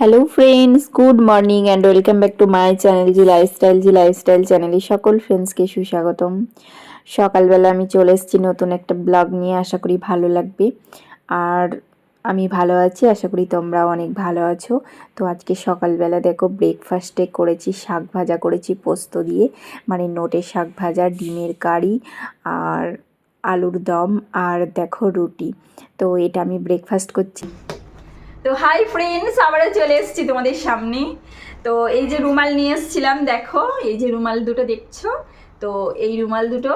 Hello friends good morning and welcome back to my channel G lifestyle G lifestyle চ্যানেলে সকল ফ্রেন্ডসকে সুস্বাগতম। সকালবেলা আমি চলে এসেছি নতুন একটা ব্লগ নিয়ে, আশা করি ভালো লাগবে। আর আমি ভালো আছি, আশা করি তোমরাও অনেক ভালো আছো। তো আজকে সকালবেলা দেখো ব্রেকফাস্টে করেছি, শাক ভাজা করেছি পোস্ত দিয়ে মানে নোটের শাক ভাজা, ডিমের কারি আর আলুর দম আর দেখো রুটি। তো এটা আমি ব্রেকফাস্ট করছি। তো হাই ফ্রেন্ডস আবারও চলে এসেছি তোমাদের সামনে। তো এই যে রুমাল নিয়ে এসেছিলাম, দেখো, এই যে রুমাল দুটো দেখছ? তো এই রুমাল দুটো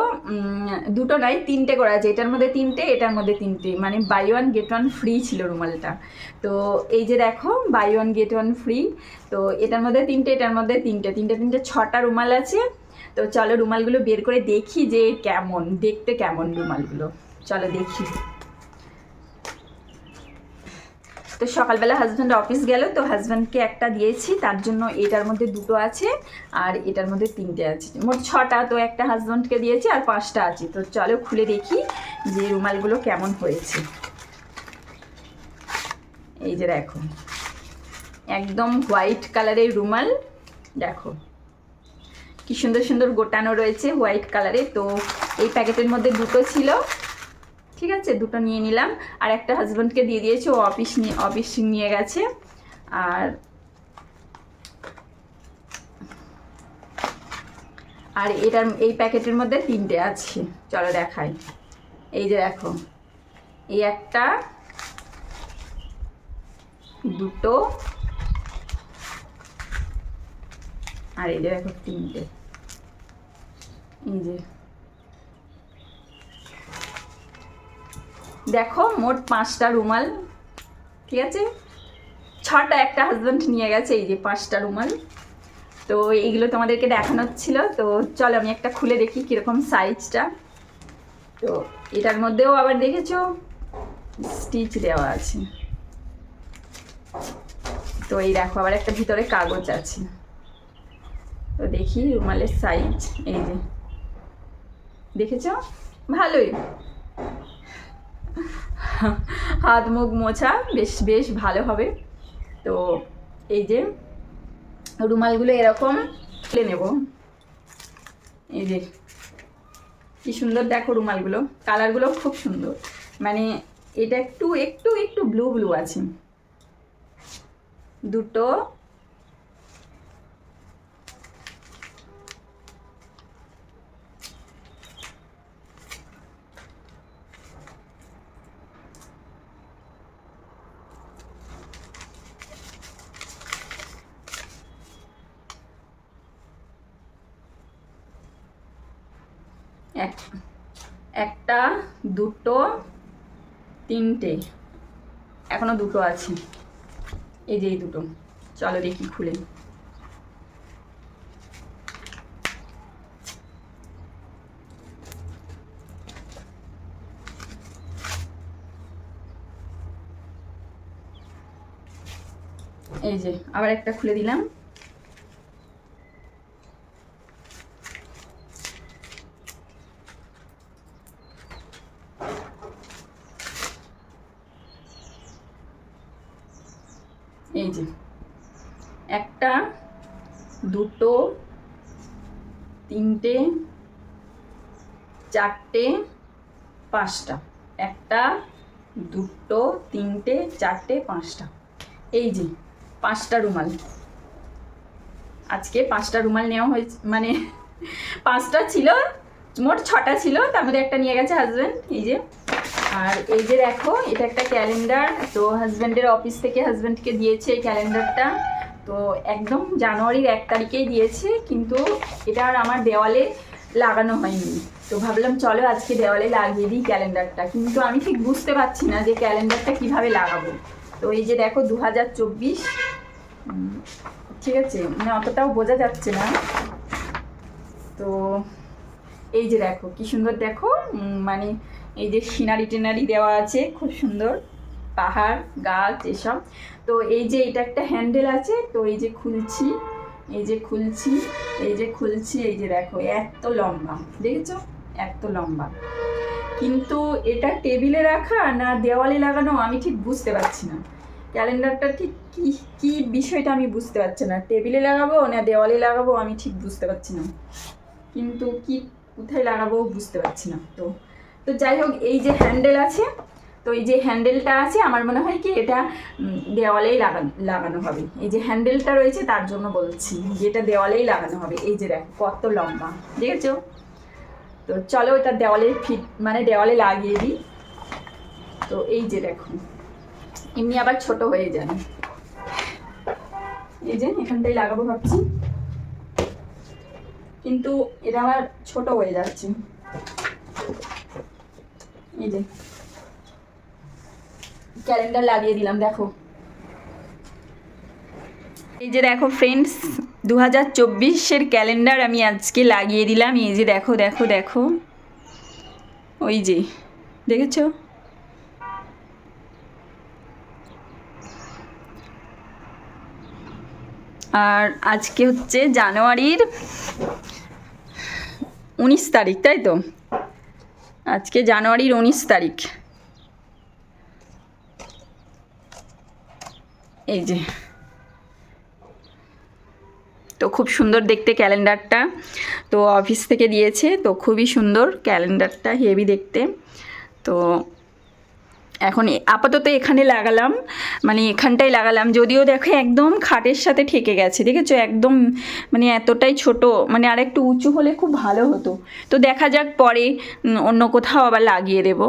দুটো নয়, তিনটে করা আছে। এটার মধ্যে তিনটে, এটার মধ্যে তিনটে। মানে buy one get one free ছিল রুমালটা। তো এই যে দেখো buy one get one free তো এটার মধ্যে তিনটে, এটার মধ্যে তিনটে। তিনটে তিনটে, ছটা রুমাল আছে। তো চলো রুমালগুলো বের করে দেখি যে কেমন, দেখতে কেমন রুমালগুলো। চলো দেখি। তো সকালবেলা হাজব্যান্ড অফিস গেল, তো হাজব্যান্ডকে একটা দিয়েছি, তার জন্য এটার মধ্যে দুটো আছে, আর এটার মধ্যে তিনটে আছে। মোট ছটা, তো একটা হাজব্যান্ডকে দিয়েছি আর পাঁচটা আছে। তো চলো খুলে দেখি যে রুমালগুলো কেমন হয়েছে। এই যে দেখো, একদম হোয়াইট কালারের রুমাল, দেখো। কি সুন্দর সুন্দর গোটানো রয়েছে হোয়াইট কালারে তো এই প্যাকেটের মধ্যে দুটো ছিল। ঠিক আছে? দুটো নিয়ে নিলাম। আর একটা হাজব্যান্ডকে দিয়ে দিয়েছে, ও অফিস নিয়ে অফিস নিয়ে গেছে। আর আর এটার, এই প্যাকেটের মধ্যে তিনটে আছে। চলো দেখাই। এই যে দেখো, এই একটা, দুটো, আর এই যে দেখো তিনটে। এই যে দেখো, মোট পাঁচটা রুমাল, ঠিক আছে? ছটা একটা হাজব্যান্ড নিয়ে গেছে, এই যে পাঁচটা রুমাল। তো এইগুলো তোমাদেরকে দেখানোর ছিল। তো চলো, আমি একটা খুলে দেখি কীরকম সাইজটা তো এটার মধ্যেও আবার দেখেছ স্টিচ দেওয়া আছে। তো এই দেখো, আবার একটা ভিতরে কাগজ আছে। তো দেখি রুমালের সাইজ এই যে। দেখেছ? ভালোই। হাত মুখ মোছা, বেশ বেশ ভালো হবে। তো এই যে রুমালগুলো এরকম তুলে নেব। এই যে কি সুন্দর দেখো রুমালগুলো, কালারগুলো খুব সুন্দর। মানে এটা একটু একটু একটু ব্লু ব্লু আছে। দুটো এক একটা, দুটো, তিনটে। এখনও দুটো আছে। এই যে এই দুটো। চলো দেখি, খুলে। এই যে, আবার একটা খুলে দিলাম। এই একটা, দুটো, তিনটে, চারটে, পাঁচটা। একটা, দুটো, তিনটে, চারটে, পাঁচটা। এই যে পাঁচটা রুমাল। আজকে পাঁচটা রুমাল নেওয়া হয়েছে মানে পাঁচটা ছিল, মোট ছটা ছিল, তার মধ্যে একটা নিয়ে গেছে হাজব্যান্ড এই যে আর এই যে দেখো, এটা একটা ক্যালেন্ডার তো হাজব্যান্ডের অফিস থেকে হাজব্যান্ডকে দিয়েছে এই ক্যালেন্ডারটা তো একদম জানুয়ারির এক তারিখেই দিয়েছে, কিন্তু এটা আর আমার দেওয়ালে লাগানো হয়নি। তো ভাবলাম, চলো আজকে দেওয়ালে লাগিয়ে দিই ক্যালেন্ডারটা কিন্তু আমি ঠিক বুঝতে পারছি না যে ক্যালেন্ডারটা কীভাবে লাগাবো। তো এই যে দেখো দু হাজার চব্বিশ ঠিক আছে মানে অতটাও বোঝা যাচ্ছে না। তো এই যে দেখো, কি সুন্দর দেখো মানে এই যে সিনারি টিনারি দেওয়া আছে, খুব সুন্দর। পাহাড়, গাছ, এসব। তো এই যে এটা একটা হ্যান্ডেল আছে, তো এই যে খুলছি, এই যে খুলছি, এই যে খুলছি, এই যে দেখো, এত লম্বা, দেখেছ? এত লম্বা। কিন্তু এটা টেবিলে রাখা না দেওয়ালে লাগানো, আমি ঠিক বুঝতে পারছি না। ক্যালেন্ডারটা ঠিক কি কি বিষয়টা আমি বুঝতে পারছি না। টেবিলে লাগাবো না দেওয়ালে লাগাবো, আমি ঠিক বুঝতে পারছি না। কিন্তু কি, কোথায় লাগাবো বুঝতে পারছি না। তো তো যাই হোক, এই যে হ্যান্ডেল আছে, তো এই যে হ্যান্ডেলটা আছে, আমার মনে হয় কি এটা দেওয়ালেই লাগানো লাগানো হবে। এই যে হ্যান্ডেলটা রয়েছে, তার জন্য বলছি যে এটা দেওয়ালেই লাগানো হবে। এই যে দেখো, কত লম্বা, দেখেছ? তো চলো এটা দেওয়ালে ফিট মানে দেওয়ালে লাগিয়ে দিই। তো এই যে দেখো, এমনি আবার ছোট হয়ে যায় এই যে এখানটাই লাগাবো ভাবছি। কিন্তু এটা আমার ছোট হয়ে যাচ্ছে। এই যে। ক্যালেন্ডার লাগিয়ে দিলাম, দেখো। এই যে দেখো ফ্রেন্ডস দু হাজার চব্বিশের ক্যালেন্ডার আমি আজকে লাগিয়ে দিলাম। এই যে দেখো দেখো দেখো। ওই যে, দেখেছ? আর আজকে হচ্ছে জানুয়ারির উনিশ তারিখ, তাই তো? আজকে জানুয়ারির উনিশ তারিখ। এই যে। তো খুব সুন্দর দেখতে ক্যালেন্ডারটা। তো অফিস থেকে দিয়েছে, তো খুবই সুন্দর ক্যালেন্ডারটা, হেভি দেখতে। তো এখন আপাতত এখানে লাগালাম মানে এখানটাই লাগালাম। যদিও দেখো একদম খাটের সাথে ঠেকে গেছে, দেখেছ? একদম মানে এতটাই ছোট মানে আর একটু উঁচু হলে খুব ভালো হতো। তো দেখা যাক পরে অন্য কোথাও আবার লাগিয়ে দেবো।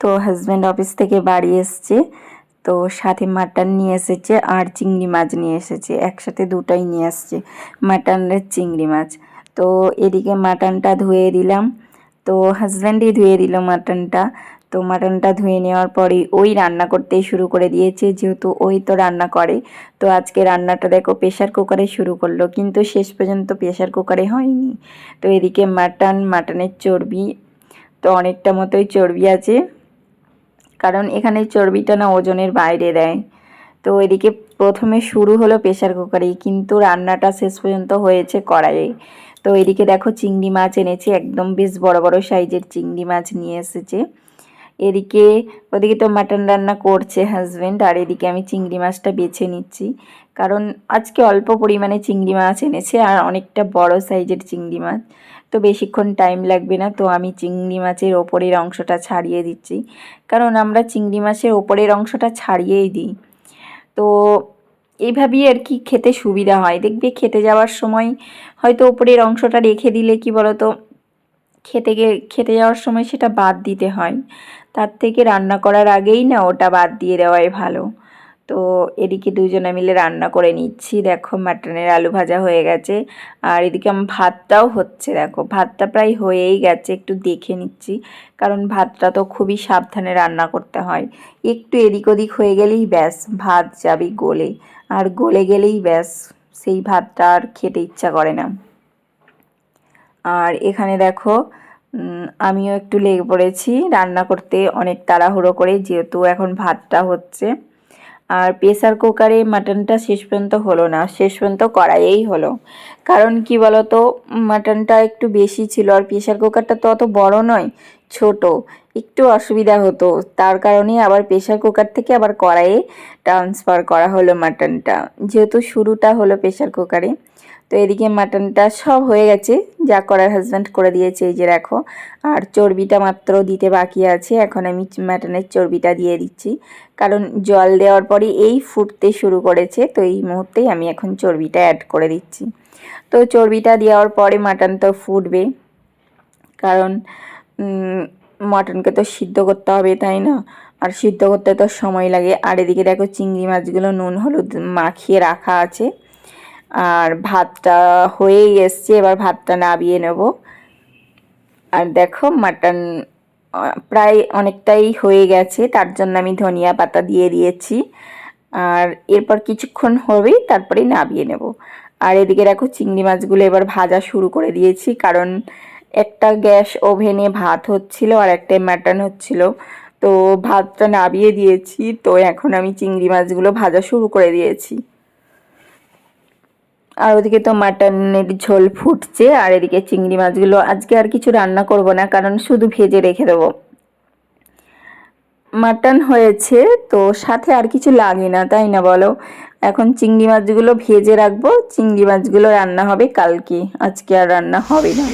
তো হাজব্যান্ড অফিস থেকে বাড়ি এসছে, তো সাথে মাটন নিয়ে এসেছে আর চিংড়ি মাছ নিয়ে এসেছে। একসাথে দুটাই নিয়ে আসছে মাটনের চিংড়ি মাছ। তো এদিকে মাটনটা ধুয়ে দিলাম। তো হাজব্যান্ডই ধুয়ে দিল মাটনটা। তো মাটনটা ধুয়ে নেওয়ার পরেই ওই রান্না করতেই শুরু করে দিয়েছে, যেহেতু ওই তো রান্না করে। তো আজকে রান্নাটা দেখো প্রেশার কুকারে শুরু করল, কিন্তু শেষ পর্যন্ত প্রেশার কুকারে হয়নি। তো এদিকে মাটন, মাটনের চর্বি, তো অনেকটা মতোই চর্বি আছে। কারণ এখানে চর্বিটা না ওজনের বাইরে দেয়। তো এদিকে প্রথমে শুরু হলো প্রেশার কুকারেই, কিন্তু রান্নাটা শেষ পর্যন্ত হয়েছে কড়াইয়ে। তো এদিকে দেখো চিংড়ি মাছ এনেছে, একদম বেশ বড় বড় সাইজের চিংড়ি মাছ নিয়ে এসেছে। এদিকে, ওদিকে তো মাটন রান্না করছে হাজব্যান্ড আর এদিকে আমি চিংড়ি মাছটা বেছে নিচ্ছি। কারণ আজকে অল্প পরিমাণে চিংড়ি মাছ এনেছে, আর অনেকটা বড় সাইজের চিংড়ি মাছ। তো বেশিক্ষণ টাইম লাগবে না, তো আমি চিংড়ি মাছের ওপরের অংশটা ছাড়িয়ে দিচ্ছি। কারণ আমরা চিংড়ি মাছের ওপরের অংশটা ছাড়িয়েই দিই। তো এইভাবেই আর কি খেতে সুবিধা হয়। দেখবে খেতে যাওয়ার সময় হয়তো ওপরের অংশটা রেখে দিলে কি বলতো, খেতে গে, খেতে যাওয়ার সময় সেটা বাদ দিতে হয়। তার থেকে রান্না করার আগেই না ওটা বাদ দিয়ে দেওয়াই ভালো। তো এদিকে দুজনে মিলে রান্না করে নিচ্ছি। দেখো মাটনের আলু ভাজা হয়ে গেছে। আর এদিকে আমার ভাতটাও হচ্ছে, দেখো। ভাতটা প্রায় হয়েই গেছে, একটু দেখে নিচ্ছি। কারণ ভাতটা তো খুবই সাবধানে রান্না করতে হয়। একটু এদিক ওদিক হয়ে গেলেই ব্যাস, ভাত যাবে গলে। আর গলে গেলেই ব্যাস, সেই ভাতটা আর খেতে ইচ্ছা করে না। আর এখানে দেখো আমিও একটু লেগে পড়েছি। রান্না করতে অনেক তাড়াহুড়ো করে, যেহেতু এখন ভাতটা হচ্ছে। আর প্রেসার কুকারে মাটনটা শেষ পর্যন্ত হলো না, শেষ পর্যন্ত কড়াইয়েই হলো। কারণ কি বলতো, মাটনটা একটু বেশি ছিল আর প্রেসার কুকারটা তো অত বড় নয়, ছোট। একটু অসুবিধা হতো। তার কারণে আবার প্রেসার কুকার থেকে আবার কড়াইয়ে ট্রান্সফার করা হলো মাটনটা। যেহেতু শুরুটা হলো প্রেসার কুকারে। তো এদিকে মাটনটা সব হয়ে গেছে। যা করার হাজব্যান্ড করে দিয়েছে, এই যে দেখো। আর চর্বিটা মাত্র দিতে বাকি আছে। এখন আমি মাটনের চর্বিটা দিয়ে দিচ্ছি। কারণ জল দেওয়ার পরে এই ফুটতে শুরু করেছে, তো এই মুহূর্তেই আমি এখন চর্বিটা অ্যাড করে দিচ্ছি। তো চর্বিটা দেওয়ার পরে মাটন তো ফুটবে। কারণ মটনকে তো সিদ্ধ করতে হবে, তাই না? আর সিদ্ধ করতে তো সময় লাগে। আর এদিকে দেখো চিংড়ি মাছগুলো নুন, হলুদ মাখিয়ে রাখা আছে। আর ভাতটা হয়েই এসছে, এবার ভাতটা নাবিয়ে নেব। আর দেখো, মাটন প্রায় অনেকটাই হয়ে গেছে, তার জন্য আমি ধনিয়া পাতা দিয়ে দিয়েছি। আর এরপর কিছুক্ষণ হবেই তারপরে নাবিয়ে নেব। আর এদিকে দেখো, চিংড়ি মাছগুলো এবার ভাজা শুরু করে দিয়েছি, কারণ একটা গ্যাস ওভেনে ভাত হচ্ছিল আর একটা মাটন হচ্ছিল। তো ভাতটা নাবিয়ে দিয়েছি, তো এখন আমি চিংড়ি মাছগুলো ভাজা শুরু করে দিয়েছি। আর ওদিকে তো মাটনের ঝোল ফুটছে, আর এদিকে চিংড়ি মাছগুলো আজকে আর কিছু রান্না করব না, কারণ শুধু ভেজে রেখে দেবো। মাটন হয়েছে, তো সাথে আর কিছু লাগে না, তাই না বলো? এখন চিংড়ি মাছগুলো ভেজে রাখব, চিংড়ি মাছগুলো রান্না হবে কালকে, আজকে আর রান্না হবে না।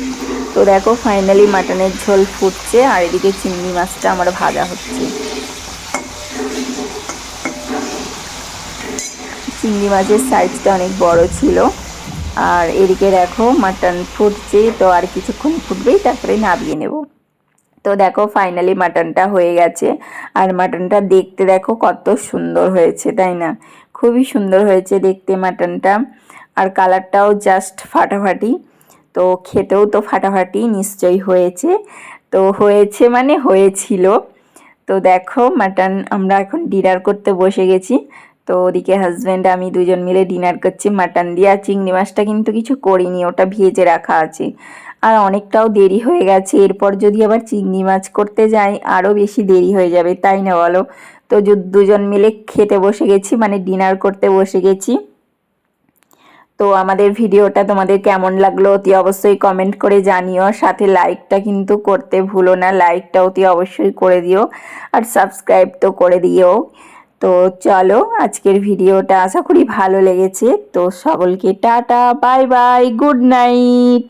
তো দেখো ফাইনালি মাটনের ঝোল ফুটছে, আর এদিকে চিংড়ি মাছটা আমার ভাজা হচ্ছে। চিংড়ি মাছের সাইজটা অনেক বড় ছিল। আর এদিকে দেখো মাটন ফুটছে, তো আর কিছুক্ষণ ফুটবেই তারপরে নামিয়ে নেব। তো দেখো ফাইনালি মাটনটা হয়ে গেছে। আর মাটনটা দেখতে দেখো কত সুন্দর হয়েছে, তাই না? খুবই সুন্দর হয়েছে দেখতে মাটনটা আর কালারটাও জাস্ট ফাটাফাটি। তো খেতেও তো ফাটাফাটি, নিশ্চয়ই হয়েছে। তো হয়েছে মানে হয়েছিল। তো দেখো মাটন আমরা এখন ডিনার করতে বসে গেছি। তো ওদিকে হাজব্যান্ড আমি দুজন মিলে ডিনার করছি মাটন দিয়ে, আর চিংড়ি মাছটা কিন্তু কিছু করিনি, ওটা ভেজে রাখা আছে। আর অনেকটাও দেরি হয়ে গেছে, এরপর যদি আবার চিংড়ি মাছ করতে যাই আরও বেশি দেরি হয়ে যাবে, তাই না বলো? তো দুজন মিলে খেতে বসে গেছি মানে ডিনার করতে বসে গেছি। তো আমাদের ভিডিওটা তোমাদের কেমন লাগল, অতি অবশ্যই কমেন্ট করে জানিও সাথে লাইকটা কিন্তু করতে ভুলো না লাইকটা অতি অবশ্যই করে দিও, আর সাবস্ক্রাইব তো করে দিও। তো চলো আজকের ভিডিওটা, আশা করি ভালো লেগেছে। তো সকলকে tata, bye bye, good night.